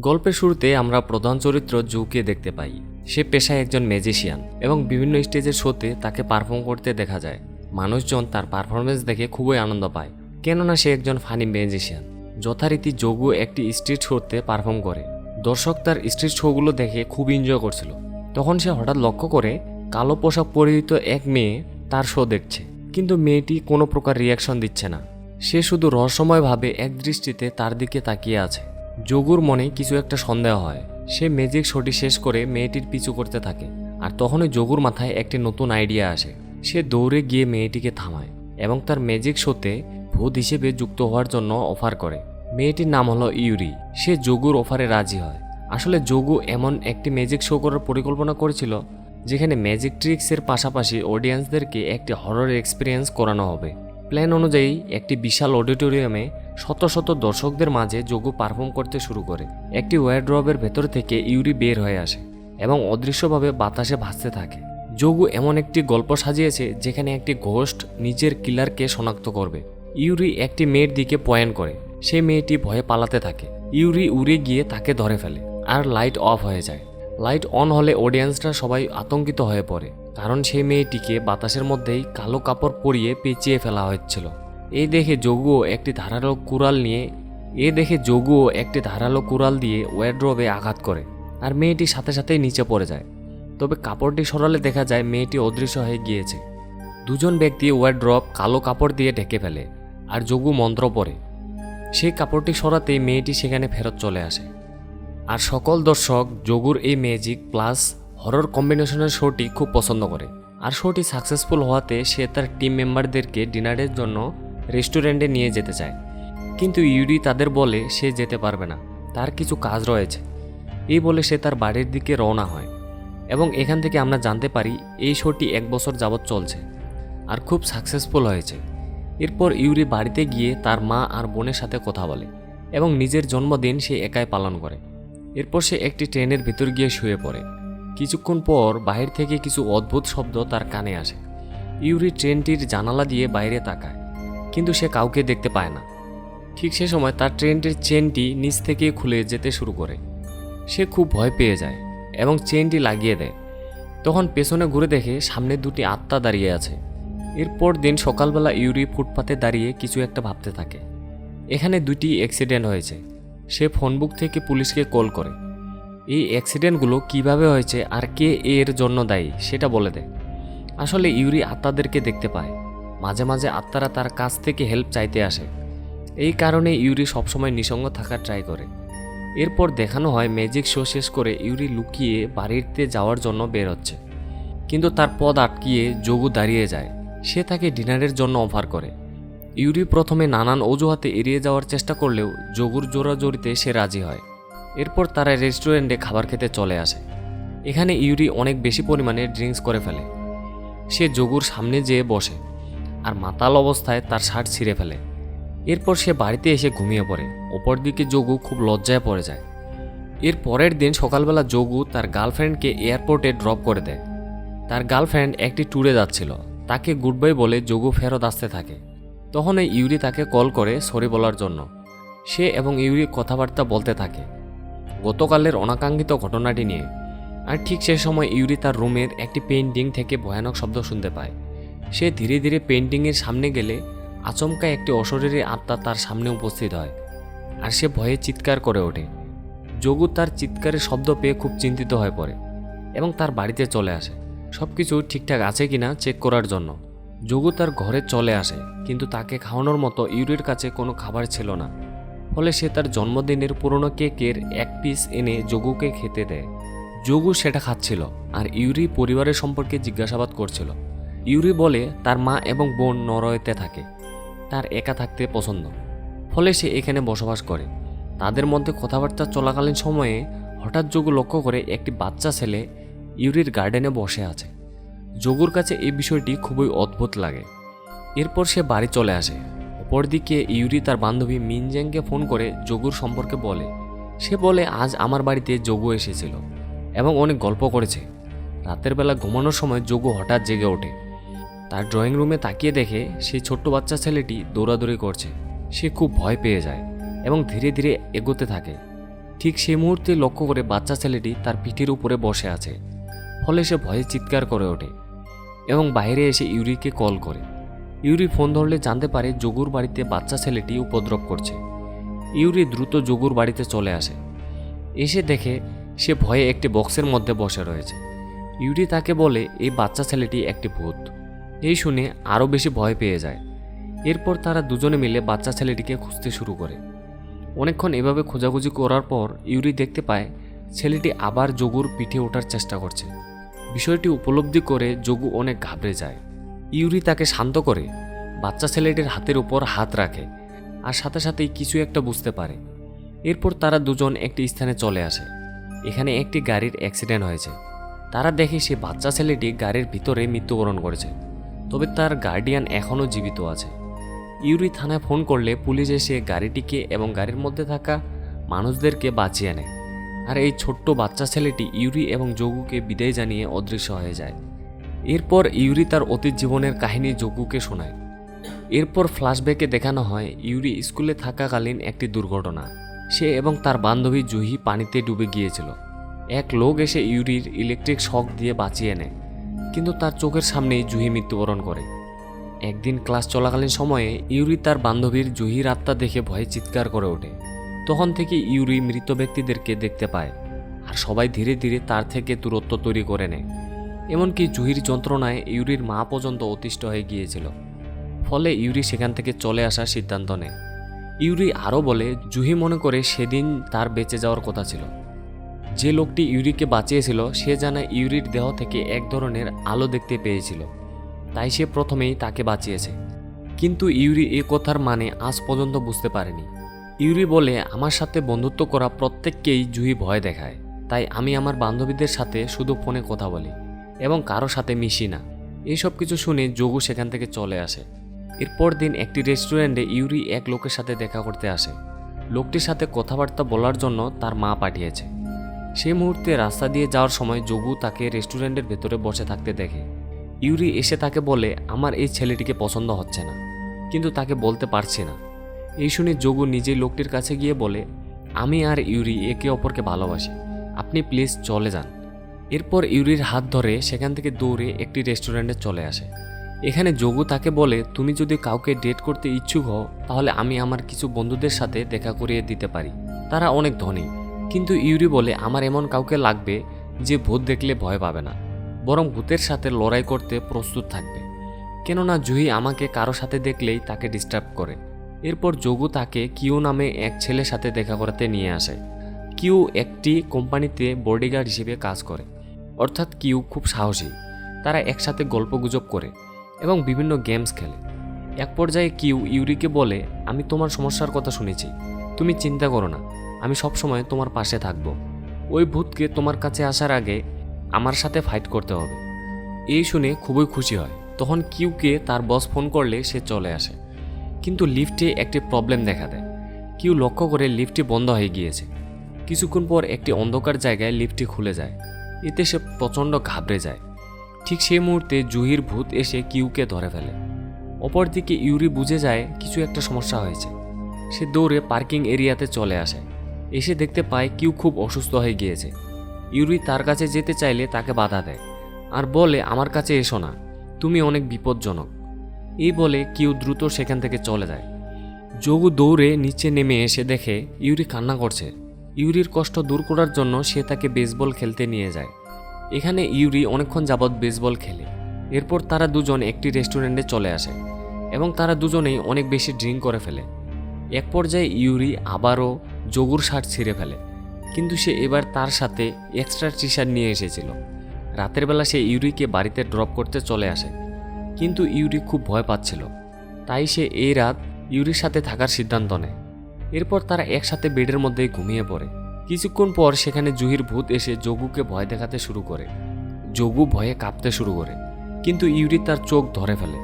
গল্পের শুরুতে আমরা প্রধান চরিত্র জুকে দেখতে পাই। সে পেশায় একজন ম্যাজিশিয়ান এবং বিভিন্ন স্টেজের শোতে তাকে পারফর্ম করতে দেখা যায়। মানুষজন তার পারফরমেন্স দেখে খুবই আনন্দ পায়। কেননা সে একজন ফানি ম্যাজিশিয়ান যথারীতি যোগু একটি স্ট্রিট শোতে পারফর্ম করে। দর্শক তার স্ট্রিট শোগুলো দেখে খুব এনজয় করছিল। তখন সে হঠাৎ লক্ষ্য করে কালো পোশাক পরিহিত এক মেয়ে তার শো দেখছে। কিন্তু মেয়েটি কোনো প্রকার রিয়াকশন দিচ্ছে না। সে শুধু রহস্যময়ভাবে এক দৃষ্টিতে তার দিকে তাকিয়ে আছে। যোগুর মনে কিছু একটা সন্দেহ হয়। সে ম্যাজিক শোটি শেষ করে মেয়েটির পিছু করতে থাকে আর তখনই যোগুর মাথায় একটি নতুন আইডিয়া আসে। সে দৌড়ে গিয়ে মেয়েটিকে থামায় এবং তার ম্যাজিক শোতে ভূত হিসেবে যুক্ত হওয়ার জন্য অফার করে। মেয়েটির নাম হলো ইউরি। সে যোগুর অফারে রাজি হয়। আসলে যোগু এমন একটি ম্যাজিক শো করার পরিকল্পনা করেছিল, যেখানে ম্যাজিক ট্রিক্সের পাশাপাশি অডিয়েন্সদেরকে একটি হরর এক্সপিরিয়েন্স করানো হবে। প্ল্যান অনুযায়ী একটি বিশাল অডিটোরিয়ামে শত শত দর্শকদের মাঝে যোগু পারফর্ম করতে শুরু করে। একটি ওয়ারড্রবের ভেতর থেকে ইউরি বের হয়ে আসে এবং অদৃশ্যভাবে বাতাসে ভাসতে থাকে। যোগু এমন একটি গল্প সাজিয়েছে যেখানে একটি ঘোস্ট নিজের কিলারকে শনাক্ত করবে। ইউরি একটি মেয়ের দিকে পয়েন্ট করে। সে মেয়েটি ভয়ে পালাতে থাকে। ইউরি উড়ে গিয়ে তাকে ধরে ফেলে আর লাইট অফ হয়ে যায়। লাইট অন হলে অডিয়েন্সরা সবাই আতঙ্কিত হয়ে পড়ে, কারণ সেই মেয়েটিকে বাতাসের মধ্যেই কালো কাপড় পরিয়ে পেঁচিয়ে ফেলা হচ্ছিল। এই দেখে যোগুও একটি ধারালো কুড়াল নিয়ে, এ দেখে যোগুও একটি ধারালো কুড়াল দিয়ে ওয়ারড্রবে আঘাত করে আর মেয়েটি সাথে সাথেই নিচে পড়ে যায়। তবে কাপড়টি সরালে দেখা যায় মেয়েটি অদৃশ্য হয়ে গিয়েছে। দুজন ব্যক্তি ওয়ারড্রপ কালো কাপড় দিয়ে ঢেকে ফেলে আর যোগু মন্ত্র পড়ে। সেই কাপড়টি সরাতেই মেয়েটি সেখানে ফেরত চলে আসে। আর সকল দর্শক যোগুর এই ম্যাজিক প্লাস হরর কম্বিনেশনের শোটি খুব পছন্দ করে। আর শোটি সাকসেসফুল হওয়াতে সে তার টিম মেম্বারদেরকে ডিনারের জন্য রেস্টুরেন্টে নিয়ে যেতে চায়। কিন্তু ইউরি তাদের বলে সে যেতে পারবে না। তার কিছু কাজ রয়েছে। এই বলে সে তার বাড়ির দিকে রওনা হয় এবং এখান থেকে আমরা জানতে পারি এই শোটি এক বছর যাবৎ চলছে আর খুব সাকসেসফুল হয়েছে। এরপর ইউরি বাড়িতে গিয়ে তার মা আর বোনের সাথে কথা বলে এবং নিজের জন্মদিন সে একাই পালন করে। এরপর সে একটি ট্রেনের ভিতর গিয়ে শুয়ে পড়ে। কিছুক্ষণ পর বাহির থেকে কিছু অদ্ভুত শব্দ তার কানে আসে। ইউরি ট্রেনটির জানালা দিয়ে বাইরে তাকায়। কিন্তু সে কাউকে দেখতে পায় না। ঠিক সে সময় তার ট্রেনটির চেনটি নিচ থেকে খুলে যেতে শুরু করে। সে খুব ভয় পেয়ে যায় এবং চেনটি লাগিয়ে দেয়। তখন পেছনে ঘুরে দেখে সামনে দুটি আত্মা দাঁড়িয়ে আছে। এরপর দিন সকালবেলা ইউরি ফুটপাতে দাঁড়িয়ে কিছু একটা ভাবতে থাকে। এখানে দুটি অ্যাক্সিডেন্ট হয়েছে। সে ফোনবুক থেকে পুলিশকে কল করে। এই অ্যাক্সিডেন্টগুলো কীভাবে হয়েছে আর কে এর জন্য দায়ী সেটা বলে দেয়। আসলে ইউরি আত্মাদেরকে দেখতে পায়। মাঝে মাঝে আত্মারা তার কাছ থেকে হেল্প চাইতে আসে। এই কারণে ইউরি সবসময় নিসঙ্গ থাকার ট্রাই করে। এরপর দেখানো হয় ম্যাজিক শো শেষ করে ইউরি লুকিয়ে বাড়িতে যাওয়ার জন্য বের হচ্ছে। কিন্তু তার পদ আটকিয়ে যোগু দাঁড়িয়ে যায়। সে তাকে ডিনারের জন্য অফার করে। ইউরি প্রথমে নানান অজুহাতে এড়িয়ে যাওয়ার চেষ্টা করলেও যোগুর জোরাজোরিতে সে রাজি হয়। এরপর তারা রেস্টুরেন্টে খাবার খেতে চলে আসে। এখানে ইউরি অনেক বেশি পরিমাণে ড্রিঙ্কস করে ফেলে। সে যোগুর সামনে যেয়ে বসে। আর মাতাল অবস্থায় তার শার্ট ছিঁড়ে ফেলে। এরপর সে বাড়িতে এসে ঘুমিয়ে পড়ে। ওপর দিকে যোগু খুব লজ্জায় পড়ে যায়। এর পরের দিন সকালবেলা যোগু তার গার্লফ্রেন্ডকে এয়ারপোর্টে ড্রপ করে দেয়। তার গার্লফ্রেন্ড একটি ট্যুরে যাচ্ছিল। তাকে গুড বাই বলে যোগু ফেরত আসতে থাকে। তখন এই ইউরি তাকে কল করে সরি বলার জন্য। সে এবং ইউরি কথাবার্তা বলতে থাকে। গতকালের অনাকাঙ্ক্ষিত ঘটনাটি নিয়ে। আর ঠিক সে সময় ইউরি তার রুমের একটি পেন্টিং থেকে ভয়ানক শব্দ শুনতে পায়। সে ধীরে ধীরে পেন্টিংয়ের সামনে গেলে আচমকা একটি অশরীরী আত্মা তার সামনে উপস্থিত হয় আর সে ভয়ে চিৎকার করে ওঠে। যোগু তার চিৎকারের শব্দ পেয়ে খুব চিন্তিত হয়ে পড়ে এবং তার বাড়িতে চলে আসে। সব কিছু ঠিকঠাক আছে কিনা চেক করার জন্য। যোগু তার ঘরে চলে আসে, কিন্তু তাকে খাওয়ানোর মতো ইউরির কাছে কোনো খাবার ছিল না। ফলে সে তার জন্মদিনের পুরনো কেকের এক পিস এনে যোগুকে খেতে দেয়। যোগু সেটা খাচ্ছিল আর ইউরি পরিবারের সম্পর্কে জিজ্ঞাসাবাদ করছিল। ইউরি বলে তার মা এবং বোন নরওয়েতে থাকে। তার একা থাকতে পছন্দ। ফলে সে এখানে বসবাস করে। তাদের মধ্যে কথাবার্তা চলাকালীন সময়ে হঠাৎ যোগু লক্ষ্য করে একটি বাচ্চা ছেলে ইউরির গার্ডেনে বসে আছে। যোগুর কাছে এই বিষয়টি খুবই অদ্ভুত লাগে। এরপর সে বাড়ি চলে আসে। অপরদিকে ইউরি তার বান্ধবী মিনজ্যাংকে ফোন করে যোগুর সম্পর্কে বলে। সে বলে, আজ আমার বাড়িতে যোগু এসেছিল এবং অনেক গল্প করেছে। রাতের বেলা ঘুমানোর সময় যোগু হঠাৎ জেগে ওঠে। তার ড্রয়িং রুমে তাকিয়ে দেখে সেই ছোট্ট বাচ্চা ছেলেটি দৌড়াদৌড়ি করছে। সে খুব ভয় পেয়ে যায় এবং ধীরে ধীরে এগোতে থাকে। ঠিক সেই মুহূর্তে লক্ষ্য করে বাচ্চা ছেলেটি তার পিঠের উপরে বসে আছে, ফলে সে ভয়ে চিৎকার করে ওঠে এবং বাইরে এসে ইউরিকে কল করে। ইউরি ফোন ধরলে জানতে পারে যোগুর বাড়িতে বাচ্চা ছেলেটি উপদ্রব করছে। ইউরি দ্রুত যোগুর বাড়িতে চলে আসে। এসে দেখে সে ভয়ে একটি বক্সের মধ্যে বসে রয়েছে। ইউরি তাকে বলে, এই বাচ্চা ছেলেটি একটি ভূত। এই শুনে আরও বেশি ভয় পেয়ে যায়। এরপর তারা দুজনে মিলে বাচ্চা ছেলেটিকে খুঁজতে শুরু করে। অনেকক্ষণ এভাবে খোঁজাখুঁজি করার পর ইউরি দেখতে পায় ছেলেটি আবার যোগুর পিঠে ওঠার চেষ্টা করছে। বিষয়টি উপলব্ধি করে যোগু অনেক ঘাবড়ে যায়। ইউরি তাকে শান্ত করে, বাচ্চা ছেলেটির হাতের উপর হাত রাখে আর সাথে সাথেই কিছু একটা বুঝতে পারে। এরপর তারা দুজন একটি স্থানে চলে আসে। এখানে একটি গাড়ির অ্যাক্সিডেন্ট হয়েছে। তারা দেখে সে বাচ্চা ছেলেটি গাড়ির ভিতরে মৃত্যুবরণ করেছে। তবে তার গার্ডিয়ান এখনও জীবিত আছে। ইউরি থানায় ফোন করলে পুলিশ এসে গাড়িটিকে এবং গাড়ির মধ্যে থাকা মানুষদেরকে বাঁচিয়ে নেয়। আর এই ছোট্ট বাচ্চা ছেলেটি ইউরি এবং যোগুকে বিদায় জানিয়ে অদৃশ্য হয়ে যায়। এরপর ইউরি তার অতীত জীবনের কাহিনী যোগুকে শোনায়। এরপর ফ্ল্যাশব্যাকে দেখানো হয়, ইউরি স্কুলে থাকাকালীন একটি দুর্ঘটনা। সে এবং তার বান্ধবী জুহি পানিতে ডুবে গিয়েছিল। এক লোক এসে ইউরির ইলেকট্রিক শক দিয়ে বাঁচিয়ে নেয়। কিন্তু তার চোখের সামনেই জুহি মৃত্যুবরণ করে। একদিন ক্লাস চলাকালীন সময়ে ইউরি তার বান্ধবীর জুহির আত্মা দেখে ভয়ে চিৎকার করে ওঠে। তখন থেকে ইউরি মৃত ব্যক্তিদেরকে দেখতে পায় আর সবাই ধীরে ধীরে তার থেকে দূরত্ব তৈরি করে নেয়। এমনকি জুহির যন্ত্রণায় ইউরির মা পর্যন্ত অতিষ্ঠ হয়ে গিয়েছিল। ফলে ইউরি সেখান থেকে চলে আসার সিদ্ধান্ত নেয়। ইউরি আরও বলে, জুহি মনে করে সেদিন তার বেঁচে যাওয়ার কথা ছিল। যে লোকটি ইউরিকে বাঁচিয়েছিল, সে জানা ইউরির দেহ থেকে এক ধরনের আলো দেখতে পেয়েছিল। তাই সে প্রথমেই তাকে বাঁচিয়েছে। কিন্তু ইউরি এ কথার মানে আজ পর্যন্ত বুঝতে পারেনি। ইউরি বলে, আমার সাথে বন্ধুত্ব করা প্রত্যেককেই জুহি ভয় দেখায়। তাই আমি আমার বান্ধবীদের সাথে শুধু ফোনে কথা বলি এবং কারও সাথে মিশি না। এইসব কিছু শুনে যোগু সেখান থেকে চলে আসে। এরপর দিন একটি রেস্টুরেন্টে ইউরি এক লোকের সাথে দেখা করতে আসে। লোকটির সাথে কথাবার্তা বলার জন্য তার মা পাঠিয়েছে। সেই মুহূর্তে রাস্তা দিয়ে যাওয়ার সময় যোগু তাকে রেস্টুরেন্টের ভেতরে বসে থাকতে দেখে। ইউরি এসে তাকে বলে, আমার এই ছেলেটিকে পছন্দ হচ্ছে না। কিন্তু তাকে বলতে পারছি না। এই শুনে যোগু নিজেই লোকটির কাছে গিয়ে বলে, আমি আর ইউরি একে অপরকে ভালোবাসি। আপনি প্লিজ চলে যান। এরপর ইউরির হাত ধরে সেখান থেকে দৌড়ে একটি রেস্টুরেন্টে চলে আসে। এখানে যোগু তাকে বলে, তুমি যদি কাউকে ডেট করতে ইচ্ছুক হও, তাহলে আমি আমার কিছু বন্ধুদের সাথে দেখা করিয়ে দিতে পারি। তারা অনেক ধনী। কিন্তু ইউরি বলে, আমার এমন কাউকে লাগবে যে ভূত দেখলে ভয় পাবে না, বরং ভূতের সাথে লড়াই করতে প্রস্তুত থাকবে। কেননা জুহি আমাকে কারও সাথে দেখলেই তাকে ডিস্টার্ব করে। এরপর যোগু তাকে কিউ নামে এক ছেলের সাথে দেখা করাতে নিয়ে আসে। কিউ একটি কোম্পানিতে বডিগার্ড হিসেবে কাজ করে। অর্থাৎ কিউ খুব সাহসী। তারা একসাথে গল্পগুজব করে এবং বিভিন্ন গেমস খেলে। এক পর্যায়ে কিউ ইউরিকে বলে, আমি তোমার সমস্যার কথা শুনেছি। তুমি চিন্তা করো না। আমি সবসময় তোমার পাশে থাকব। ওই ভূতকে তোমার কাছে আসার আগে আমার সাথে ফাইট করতে হবে। এই শুনে খুবই খুশি হয়। তখন কিউকে তার বস ফোন করলে সে চলে আসে। কিন্তু লিফটে একটি প্রবলেম দেখা দেয়। কিউ লক্ষ্য করে লিফটটি বন্ধ হয়ে গিয়েছে। কিছুক্ষণ পর একটি অন্ধকার জায়গায় লিফটটি খুলে যায়। এতে সে প্রচণ্ড ঘাবড়ে যায়। ঠিক সেই মুহূর্তে জুহির ভূত এসে কিউকে ধরে ফেলে। অপরদিকে ইউরি বুঝে যায়, কিছু একটা সমস্যা হয়েছে। সে দৌড়ে পার্কিং এরিয়াতে চলে আসে। এসে দেখতে পায় কিউ খুব অসুস্থ হয়ে গিয়েছে। ইউরি তার কাছে যেতে চাইলে তাকে বাধা দেয় আর বলে, আমার কাছে এসো না, তুমি অনেক বিপজ্জনক। এই বলে কিউ দ্রুত সেখান থেকে চলে যায়। যোগু দৌড়ে নিচে নেমে এসে দেখে ইউরি কান্না করছে। ইউরির কষ্ট দূর করার জন্য সে তাকে বেসবল খেলতে নিয়ে যায়। এখানে ইউরি অনেকক্ষণ যাবৎ বেসবল খেলে। এরপর তারা দুজন একটি রেস্টুরেন্টে চলে আসে এবং তারা দুজনেই অনেক বেশি ড্রিঙ্ক করে ফেলে। এক পর্যায়ে ইউরি আবারও যোগুর শার্ট ছিঁড়ে ফেলে। কিন্তু সে এবার তার সাথে এক্সট্রা টি শার্ট নিয়ে এসেছিল। রাতের বেলা সে ইউরিকে বাড়িতে ড্রপ করতে চলে আসে। কিন্তু ইউরি খুব ভয় পাচ্ছিল। তাই সে এই রাত ইউরির সাথে থাকার সিদ্ধান্ত নেয়। এরপর তারা একসাথে বেডের মধ্যেই ঘুমিয়ে পড়ে। কিছুক্ষণ পর সেখানে জুহির ভূত এসে যোগুকে ভয় দেখাতে শুরু করে। যোগু ভয়ে কাঁপতে শুরু করে। কিন্তু ইউরি তার চোখ ধরে ফেলে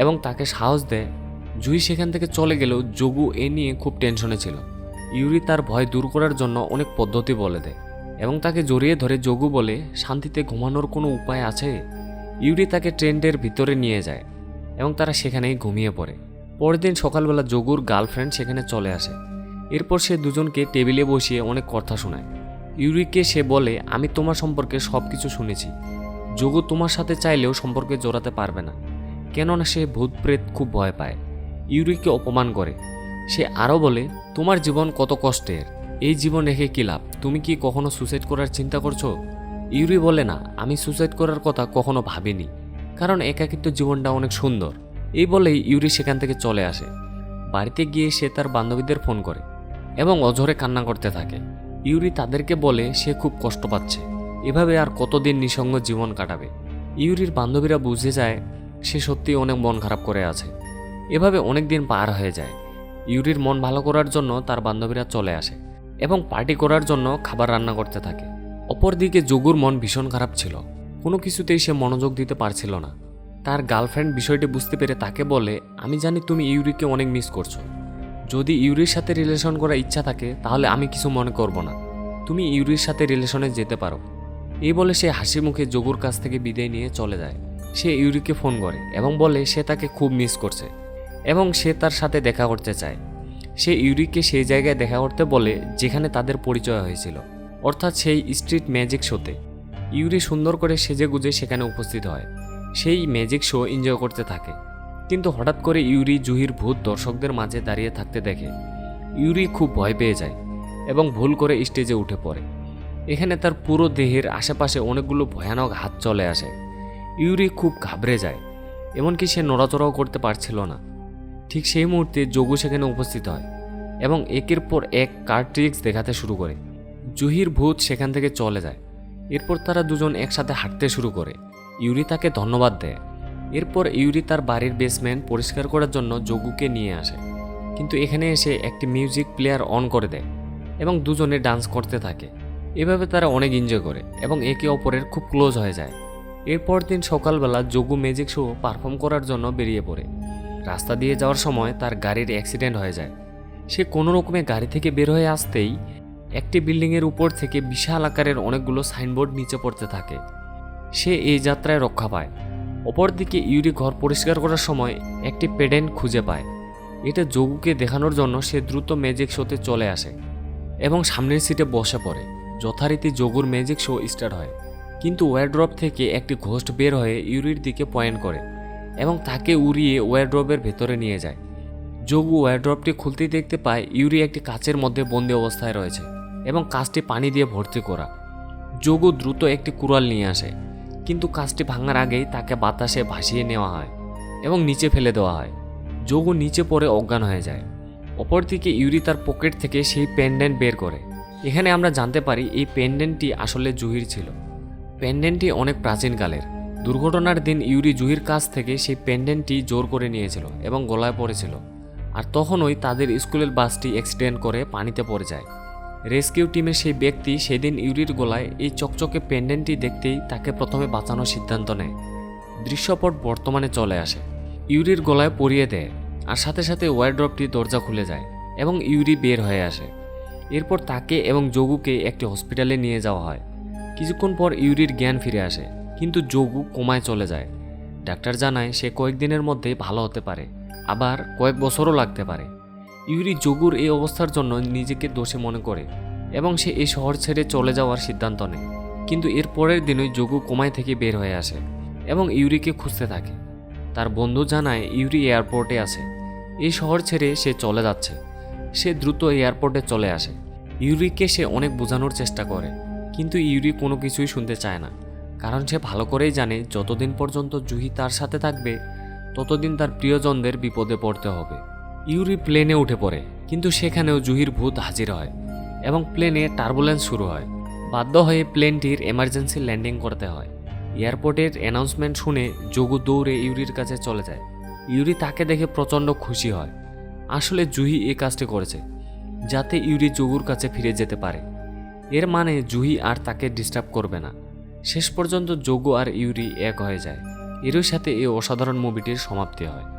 এবং তাকে সাহস দেয়। জুহি সেখান থেকে চলে গেলেও যোগু এ নিয়ে খুব টেনশনে ছিল। ইউরি তার ভয় দূর করার জন্য অনেক পদ্ধতি বলে দেয় এবং তাকে জড়িয়ে ধরে যোগু বলে, শান্তিতে ঘুমানোর কোনো উপায় আছে? ইউরি তাকে ট্রেন্ডের ভিতরে নিয়ে যায় এবং তারা সেখানেই ঘুমিয়ে পড়ে। পরের দিন সকালবেলা যোগুর গার্লফ্রেন্ড সেখানে চলে আসে। এরপর সে দুজনকে টেবিলে বসিয়ে অনেক কথা শোনায়। ইউরিকে সে বলে, আমি তোমার সম্পর্কে সব কিছু শুনেছি। যোগু তোমার সাথে চাইলেও সম্পর্কে জোড়াতে পারবে না। কেননা সে ভূত প্রেত খুব ভয় পায়। ইউরিকে অপমান করে। সে আরও বলে, তোমার জীবন কত কষ্টের। এই জীবন রেখে কী লাভ? তুমি কি কখনো সুসাইড করার চিন্তা করছ? ইউরি বলে, না, আমি সুসাইড করার কথা কখনো ভাবিনি, কারণ একাকিত্ব জীবনটা অনেক সুন্দর। এই বলেই ইউরি সেখান থেকে চলে আসে। বাড়িতে গিয়ে সে তার বান্ধবীদের ফোন করে এবং অঝরে কান্না করতে থাকে। ইউরি তাদেরকে বলে, সে খুব কষ্ট পাচ্ছে। এভাবে আর কতদিন নিঃসঙ্গ জীবন কাটাবে? ইউরির বান্ধবীরা বুঝে যায়, সে সত্যি অনেক মন খারাপ করে আছে। এভাবে অনেক দিন পার হয়ে যায়। ইউরির মন ভালো করার জন্য তার বান্ধবীরা চলে আসে এবং পার্টি করার জন্য খাবার রান্না করতে থাকে। অপরদিকে যোগুর মন ভীষণ খারাপ ছিল। কোনো কিছুতেই সে মনোযোগ দিতে পারছিল না। তার গার্লফ্রেন্ড বিষয়টি বুঝতে পেরে তাকে বলে, আমি জানি তুমি ইউরিকে অনেক মিস করছ। যদি ইউরির সাথে রিলেশন করার ইচ্ছা থাকে, তাহলে আমি কিছু মনে করব না। তুমি ইউরির সাথে রিলেশনে যেতে পারো। এই বলে সে হাসি মুখে যোগুর কাছ থেকে বিদায় নিয়ে চলে যায়। সে ইউরিকে ফোন করে এবং বলে, সে তাকে খুব মিস করছে। এবং সে তার সাথে দেখা করতে চায়। সে ইউরিকে সেই জায়গায় দেখা করতে বলে, যেখানে তাদের পরিচয় হয়েছিল। অর্থাৎ সেই স্ট্রিট ম্যাজিক শোতে। ইউরি সুন্দর করে সেজে গুজে সেখানে উপস্থিত হয়। সেই ম্যাজিক শো এনজয় করতে থাকে। কিন্তু হঠাৎ করে ইউরি জুহির ভূত দর্শকদের মাঝে দাঁড়িয়ে থাকতে দেখে। ইউরি খুব ভয় পেয়ে যায় এবং ভুল করে স্টেজে উঠে পড়ে। এখানে তার পুরো দেহের আশেপাশে অনেকগুলো ভয়ানক হাত চলে আসে। ইউরি খুব ঘাবড়ে যায়, এমনকি সে নড়াচড়াও করতে পারছিল না। ঠিক সেই মুহূর্তে যোগু সেখানে উপস্থিত হয় এবং একের পর এক কার্ট্রিক্স দেখাতে শুরু করে। জুহির ভূত সেখান থেকে চলে যায়। এরপর তারা দুজন একসাথে হাঁটতে শুরু করে। ইউরি তাকে ধন্যবাদ দেয়। এরপর ইউরি তার বাড়ির বেসমেন্ট পরিষ্কার করার জন্য যোগুকে নিয়ে আসে। কিন্তু এখানে এসে একটি মিউজিক প্লেয়ার অন করে দেয় এবং দুজনে ডান্স করতে থাকে। এভাবে তারা অনেক এনজয় করে এবং একে অপরের খুব ক্লোজ হয়ে যায়। এরপর দিন সকালবেলা যোগু ম্যাজিক শো পারফর্ম করার জন্য বেরিয়ে পড়ে। রাস্তা দিয়ে যাওয়ার সময় তার গাড়ির অ্যাক্সিডেন্ট হয়ে যায়। সে কোনো রকমে গাড়ি থেকে বের হয়ে আসতেই একটি বিল্ডিংয়ের উপর থেকে বিশাল আকারের অনেকগুলো সাইনবোর্ড নিচে পড়তে থাকে। সে এই যাত্রায় রক্ষা পায়। অপরদিকে ইউরি ঘর পরিষ্কার করার সময় একটি পেডেন্ট খুঁজে পায়। এটা যোগুকে দেখানোর জন্য সে দ্রুত ম্যাজিক শোতে চলে আসে এবং সামনের সিটে বসে পড়ে। যথারীতি যোগুর ম্যাজিক শো স্টার্ট হয়। কিন্তু ওয়ারড্রপ থেকে একটি ঘোস্ট বের হয়ে ইউরির দিকে পয়েন্ট করে। এবং তাকে উড়িয়ে ওয়ারড্রপের ভেতরে নিয়ে যায়। যোগু ওয়ারড্রপটি খুলতেই দেখতে পায় ইউরি একটি কাচের মধ্যে বন্দি অবস্থায় রয়েছে এবং কাজটি পানি দিয়ে ভর্তি করা। যোগু দ্রুত একটি কুড়াল নিয়ে আসে, কিন্তু কাজটি ভাঙার আগেই তাকে বাতাসে ভাসিয়ে নেওয়া হয় এবং নিচে ফেলে দেওয়া হয়। যোগু নিচে পড়ে অজ্ঞান হয়ে যায়। অপরদিকে ইউরি তার পকেট থেকে সেই পেন্ডেন্ট বের করে। এখানে আমরা জানতে পারি এই পেন্ডেন্টটি আসলে জুহির ছিল। পেন্ডেন্টটি অনেক প্রাচীনকালের দুর্ঘটনার দিন ইউরি জুহির কাছ থেকে সেই পেন্ডেন্টটি জোর করে নিয়েছিল এবং গলায় পড়েছিল। আর তখনই তাদের স্কুলের বাসটি অ্যাক্সিডেন্ট করে পানিতে পড়ে যায়। রেস্কিউ টিমের সেই ব্যক্তি সেদিন ইউরির গলায় এই চকচকে পেন্ডেন্টটি দেখতেই তাকে প্রথমে বাঁচানোর সিদ্ধান্ত নেয়। দৃশ্যপট বর্তমানে চলে আসে। ইউরির গলায় পরিয়ে দেয় আর সাথে সাথে ওয়ারড্রপটি দরজা খুলে যায় এবং ইউরি বের হয়ে আসে। এরপর তাকে এবং যোগুকে একটি হসপিটালে নিয়ে যাওয়া হয়। কিছুক্ষণ পর ইউরির জ্ঞান ফিরে আসে। কিন্তু যোগু কোমায় চলে যায়। ডাক্তার জানায় সে কয়েকদিনের মধ্যেই ভালো হতে পারে, আবার কয়েক বছরও লাগতে পারে। ইউরি যোগুর এই অবস্থার জন্য নিজেকে দোষী মনে করে এবং সে এই শহর ছেড়ে চলে যাওয়ার সিদ্ধান্ত নেয়। কিন্তু এর পরের দিনই যোগু কোমায় থেকে বের হয়ে আসে এবং ইউরিকে খুঁজতে থাকে। তার বন্ধু জানায় ইউরি এয়ারপোর্টে আছে। এই শহর ছেড়ে সে চলে যাচ্ছে। সে দ্রুত এয়ারপোর্টে চলে আসে। ইউরিকে সে অনেক বোঝানোর চেষ্টা করে, কিন্তু ইউরি কোনো কিছুই শুনতে চায় না। কারণ সে ভালো করেই জানে যতদিন পর্যন্ত জুহি তার সাথে থাকবে, ততদিন তার প্রিয়জনদের বিপদে পড়তে হবে। ইউরি প্লেনে উঠে পড়ে, কিন্তু সেখানেও জুহির ভূত হাজির হয় এবং প্লেনে টার্বুলেন্স শুরু হয়। বাধ্য হয়ে প্লেনটির এমার্জেন্সি ল্যান্ডিং করতে হয়। এয়ারপোর্টের অ্যানাউন্সমেন্ট শুনে যোগু দৌড়ে ইউরির কাছে চলে যায়। ইউরি তাকে দেখে প্রচণ্ড খুশি হয়। আসলে জুহি এই কাজটি করেছে, যাতে ইউরি যোগুর কাছে ফিরে যেতে পারে। এর মানে জুহি আর তাকে ডিস্টার্ব করবে না। শেষ পর্যন্ত যোগ আর ইউরি এক হয়ে যায়। এরই সাথে এই অসাধারণ মুভিটির সমাপ্তি হয়।